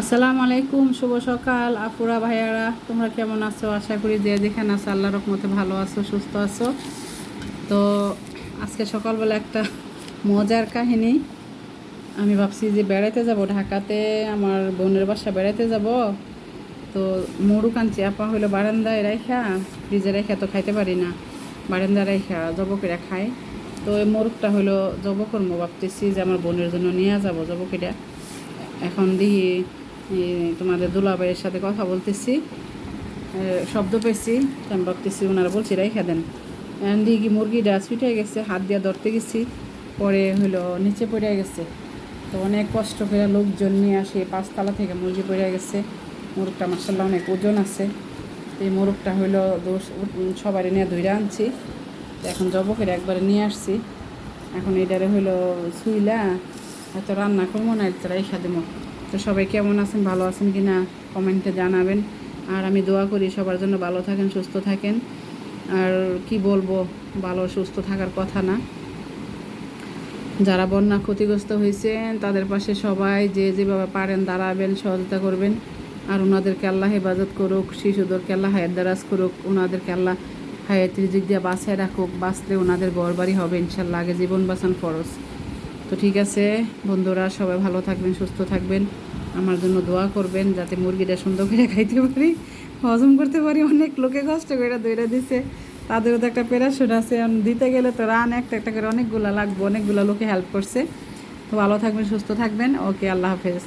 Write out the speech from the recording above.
আসসালামু আলাইকুম, শুভ সকাল। আপুরা ভাইয়ারা, তোমরা কেমন আছো? আশা করি যে যেখানে আছো আল্লাহ রকমতে ভালো আছো, সুস্থ আছো। তো আজকে সকালবেলা একটা মজার কাহিনী। আমি ভাবছি যে বেড়াইতে যাব, ঢাকাতে আমার বোনের বাসা বেড়াইতে যাব। তো মুড়ু কাঞ্চি আপা হইল বারান্দায় রাইখা, ফ্রিজে রাইখা তো খাইতে পারি না। বারান্দায় রাইখা জব করে খাই তো এই মোরগটা হইল জব করব ভাবতেছি যে আমার বোনের জন্য নিয়ে যাব জব করে এখন এই তোমাদের দুলাভাইয়ের সাথে কথা বলতেছি শব্দ পেয়েছি আমি ভাবতেছি ওনারা বলছি রাইখা দেন। কি মুরগিটা ছুটে গেছে, হাত দিয়ে ধরতে গেছি, পরে হইল নিচে পড়ে গেছে। তো অনেক কষ্ট করে লোকজন নিয়ে আসে, পাঁচতলা থেকে মুরগি পড়ে গেছে। মোরগটা মার্শাল্লাহ অনেক ওজন আছে। এই মোরগটা হইল দোষ সবারই নিয়ে ধরে আনছি। এখন জব করে একবারে নিয়ে আসছি। এখন এটারে হইল ছুইলা হয়তো রান্না করব না এটা রেখা দেবো। তো সবাই কেমন আছেন, ভালো আছেন কি না কমেন্টে জানাবেন। আর আমি দোয়া করি সবার জন্য ভালো থাকেন, সুস্থ থাকেন। আর কি বলব, ভালো সুস্থ থাকার কথা না। যারা বন্যা ক্ষতিগ্রস্ত হয়েছেন, তাদের পাশে সবাই যে যেভাবে পারেন দাঁড়াবেন, সহযোগিতা করবেন। আর ওনাদেরকে আল্লাহ হেফাজত করুক, শিশুদেরকে আল্লাহ হায়াত দারাজ করুক ওনাদেরকে আল্লাহ হায়াতের দিক দিয়ে বাঁচায় রাখুক, বাঁচলে ওনাদের ঘর বাড়ি হবে, ইনশাল্লাহ। আগে জীবন বাঁচান ফরজ। তো ঠিক আছে, বন্ধুরা, সবাই ভালো থাকবেন, সুস্থ থাকবেন। আমার জন্য দোয়া করবেন যাতে মুরগিটা সুন্দর করে খাইতে পারি। হজম করতে পারি, অনেক লোকে কষ্ট করে দইরা দিছে। তাদেরও তো একটা প্যারাশুট আছে দিতে গেলে তো রান একটা একটা করে অনেকগুলো লাগবে, অনেকগুলো লোকে হেল্প করছে। তো ভালো থাকবেন, সুস্থ থাকবেন। ওকে, আল্লাহ হাফেজ।